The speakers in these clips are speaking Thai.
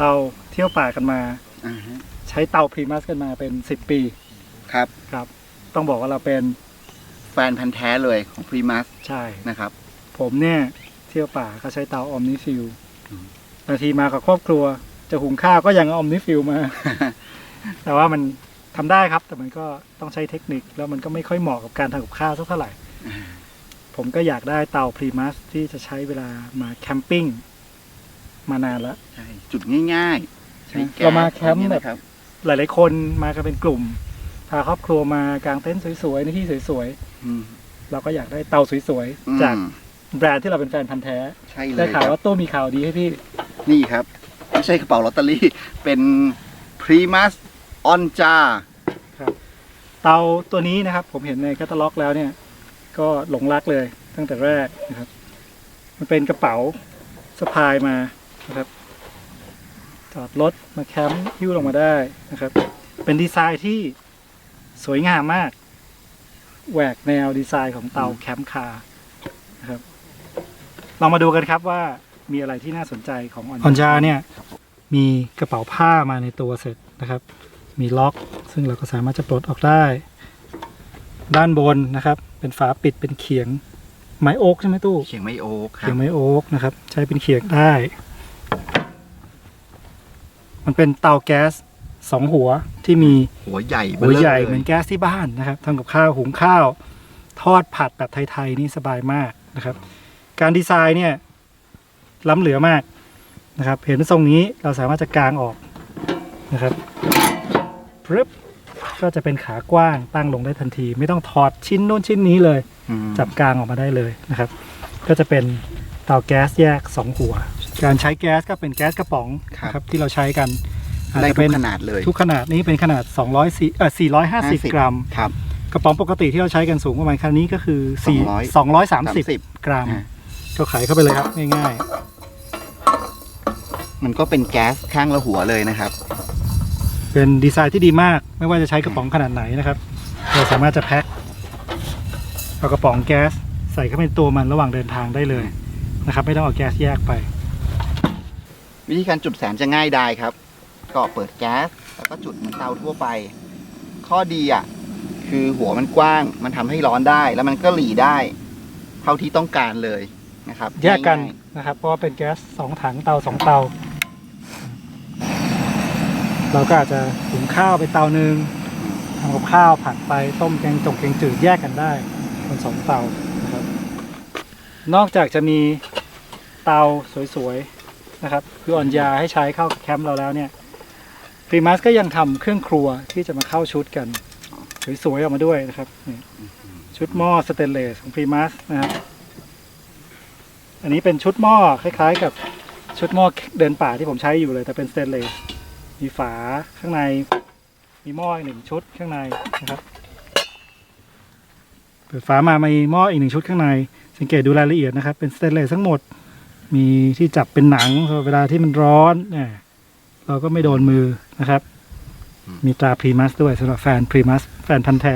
เราเที่ยวป่ากันมา อ่าฮะใช้เตาพรีมัสกันมาเป็น10ปีครับ ครับ ต้องบอกว่าเราเป็นแฟนพันธ์แท้เลยของพรีมัสใช่ นะครับ ผมเนี่ยเที่ยวป่าก็ใช้เตาออมนิฟิลอืม บางทีมากับครอบครัว จะหุงข้าวก็ยังเอาออมนิฟิลมา แต่ว่ามันทำได้ครับ แต่มันก็ต้องใช้เทคนิคแล้วมันก็ไม่ค่อยเหมาะกับการทำกับข้าวสักเท่าไหร่ ผมก็อยากได้เตาพรีมัสที่จะใช้เวลามาแคมปิ้ง มานานแล้ว ใช่จุดง่ายๆใช้แก๊สเรามาแคมป์อย่างแบเงี้ยบนะครับ หลาย ๆ คนมากันเป็นกลุ่ม พาครอบครัวมากางเต็นท์สวยๆในที่สวยอืมๆ เราก็อยากได้เตาสวยอืมๆ จากแบรนด์ที่เราเป็นแฟนพันธ์แท้ ใช่เลได้ยคข่าวรับ ว่าตู้มีข่าวดีให้พี่ นี่ครับ ไม่ใช่กระเป๋าลอตเตอรี่ เป็นพรีมัสออนจาเตาตัวนี้นะครับ ผมเห็นในแคตตาล็อกแล้วเนี่ย ก็หลงรักเลยตั้งแต่แรกนะครับ มันเป็นกระเป๋าสะพายมา นะครับ จอดรถมาแคมป์หิ้วลงมาได้นะครับ เป็นดีไซน์ที่สวยงามมาก แหวกแนวดีไซน์ของเตาแคมป์คาร์นะครับลองมาดูกันครับว่ามีอะไรที่น่าสนใจของออนจาเนี่ย มีกระเป๋าผ้ามาในตัวเสร็จนะครับ มีล็อกซึ่งเราก็สามารถจะปลดออกได้ ด้านบนนะครับ เป็นฝาปิดเป็นเขียงไม้โอ๊กใช่ไหมตู้ เขียงไม่โอ๊กครัเขียบงไม้โอ๊กนะครับ ใช้เป็นเขียงได้ มันเป็นเตาแก๊สสองหัวที่มีหัวใหญ่หัวใหญ่ลยเหมือนแก๊สที่บ้านนะครับทำกับข้าวหุงข้าว ทอดผัดแบบไทยๆนี่สบายมากนะครับ การดีไซน์เนี่ยล้ำเหลือมากนะครับ เห็นทรงนี้เราสามารถจะกางออกนะครับปึ๊บก็จะเป็นขากว้างตั้งลงได้ทันที ไม่ต้องถอดชิ้นโน้นชิ้นนี้เลยอืมจับกลางออกมาได้เลยนะครับ ก็จะเป็นเตาแก๊สแยก 2 หัว การใช้แก๊สก็เป็นแก๊สกระป๋องนะครับที่เราใช้กันอาจได้จะทุเป็นกขนาดเลยทุกขนาดนี้เป็นขนาด 200เอ่อ450 กรัม ครับ กระป๋องปกติที่เราใช้กันสูงประมาณขนาดนี้ก็คือ4 200 230 กรัมอ่า ก็ไขเข้าไปเลยครับง่ายมันก็เป็นแก๊สข้างละหัวเลยนะครับ ๆ เป็นดีไซน์ที่ดีมาก ไม่ว่าจะใช้กระป๋องขนาดไหนนะครับ เราสามารถจะแพ็คเอากระป๋องแก๊สใส่เข้าไปในตัวมันระหว่างเดินทางได้เลยนะครับ ไม่ต้องเอาแก๊สแยกไป วิธีการจุดแสงจะง่ายได้ครับ ก็เปิดแก๊สแล้วก็จุดเหมือนเตาทั่วไป ข้อดีอะคือหัวมันกว้างมันทำให้ร้อนได้ แล้วมันก็หลีได้ เท่าที่ต้องการเลยนะครับ แยกกันง่ายนะครับ เพราะว่าเป็นแก๊สสองถังเตาสองเตา เราก็อาจจะหุงข้าวไปเตาหนึ่งทำกับข้าวผัดไปต้มแกงจงแกงจืดแยกกันได้บนสองเตานะครับ นอกจากจะมีเตาสวยๆ นะครับคืออ่อนยาให้ใช้เข้าแคมป์เราแล้วเนี่ยพรีมัสก็ยังทำเครื่องครัวที่จะมาเข้าชุดกันสวยๆออกมาด้วยนะครับชุดหม้อสเตนเลสของพรีมัสนะครับอันนี้เป็นชุดหม้อคล้ายๆ กับชุดหม้อเดินป่าที่ผมใช้อยู่เลย แต่เป็นสเตนเลสมีฝาข้างใน มีหม้ออีกหนึ่งชุดข้างในนะครับเปิดฝามามีหม้ออีกหนึ่งชุดข้างใน สังเกตดูรายละเอียดนะครับ เป็นสเตนเลสทั้งหมด มีที่จับเป็นหนังเวลาที่มันร้อนเนี่ยเราก็ไม่โดนมือนะครับ มีตราพรีมัสด้วยสำหรับแฟนพรีมัสแฟนพันธ์แท้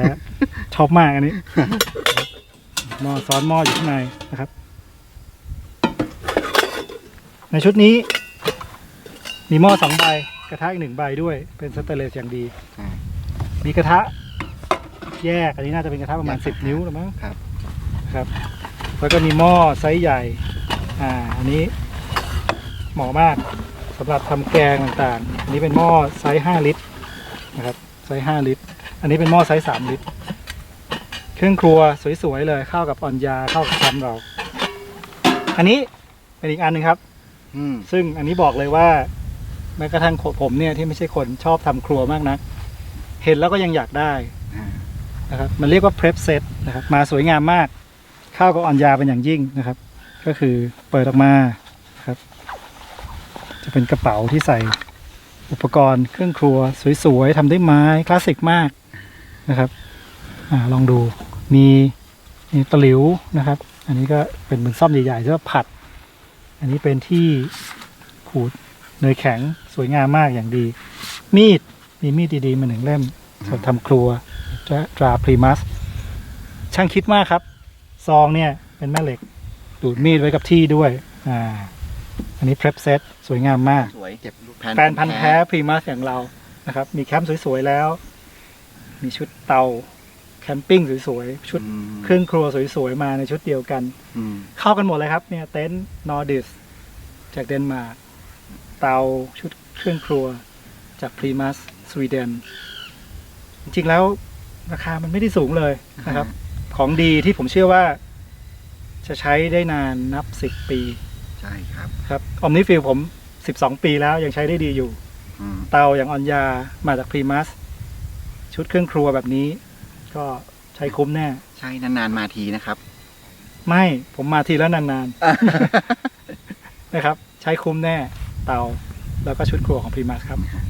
ชอบมากอันนี้หม้อซ้อนหม้ออยู่ข้างในนะครับ ในชุดนี้ มีหม้อสองใบ กระทะอีกหนึ่งใบด้วย เป็นสเตนเลสอย่างดีอ่ามีกระทะ แยก อันนี้น่าจะเป็นกระทะประมาณแยกสิบนิ้วหรือมั้งครับ ครับ แล้วก็มีหม้อไซส์ใหญ่ อ่าอันนี้เหมาะมากสำหรับทำแกงต่างๆ อันนี้เป็นหม้อไซส์ห้าลิตรนะครับไซส์ห้าลิตร อันนี้เป็นหม้อไซส์สามลิตร เครื่องครัวสวยๆเลยเข้ากับอ่อนยาเข้ากับแคมป์เรา อันนี้เป็นอีกอันหนึ่งครับ อืมซึ่งอันนี้บอกเลยว่าแม้กระทั่งผมเนี่ยที่ไม่ใช่คนชอบทำครัวมากนะเห็นแล้วก็ยังอยากได้อ่านะครับมันเรียกว่า prep set นะครับมาสวยงามมาก เข้ากับอ่อนยาเป็นอย่างยิ่งนะครับ ก็คือเปิดออกมาครับ จะเป็นกระเป๋าที่ใส่อุปกรณ์เครื่องครัวสวยๆทำด้วยไม้คลาสสิกมากนะครับอลองดูมีมีตะหลิวนะครับ อันนี้ก็เป็นเหมือนซ่อมใหญ่ๆที่ว่าผัด อันนี้เป็นที่ขูดเนยแข็งสวยงามมากอย่างดี มีดมีมีดดีๆมาหนึ่งเล่มสำหรับทำครัวตราตราพรีมัส ช่างคิดมากครับ ซองเนี่ยเป็นแม่เหล็ก ดูดมีดไว้กับที่ด้วย อ่า อันนี้ prep set สวยงามมาก สวยเก็บรูปแฟนพันธ์แท้พรีมัสอย่างเรานะครับ มีแคมป์สวยๆแล้ว มีชุดเตาแคมปิ้งสวยๆชุดอืมเครื่องครัวสวยๆมาในชุดเดียวกันอืมเข้ากันหมดเลยครับ เนี่ยเต็นท์นอร์ดิสจากเดนมาร์กเตาชุดเครื่องครัวจากพรีมัสสวีเดนจริงๆแล้วราคามันไม่ได้สูงเลยนะครับ ของดีที่ผมเชื่อว่า จะใช้ได้นานนับสิบปีใช่ครับครับออมนิฟิลผมสิบสองปีแล้วยังใช้ได้ดีอยู่ อืมเตาอย่างออนยามาจากพรีมัส ชุดเครื่องครัวแบบนี้ ก็ใช้คุ้มแน่ ใช่นานๆมาทีนะครับ ไม่ผมมาทีแล้วนานๆนะครับ ใช้คุ้มแน่เตาแล้วก็ชุดครัวของพรีมัสครับ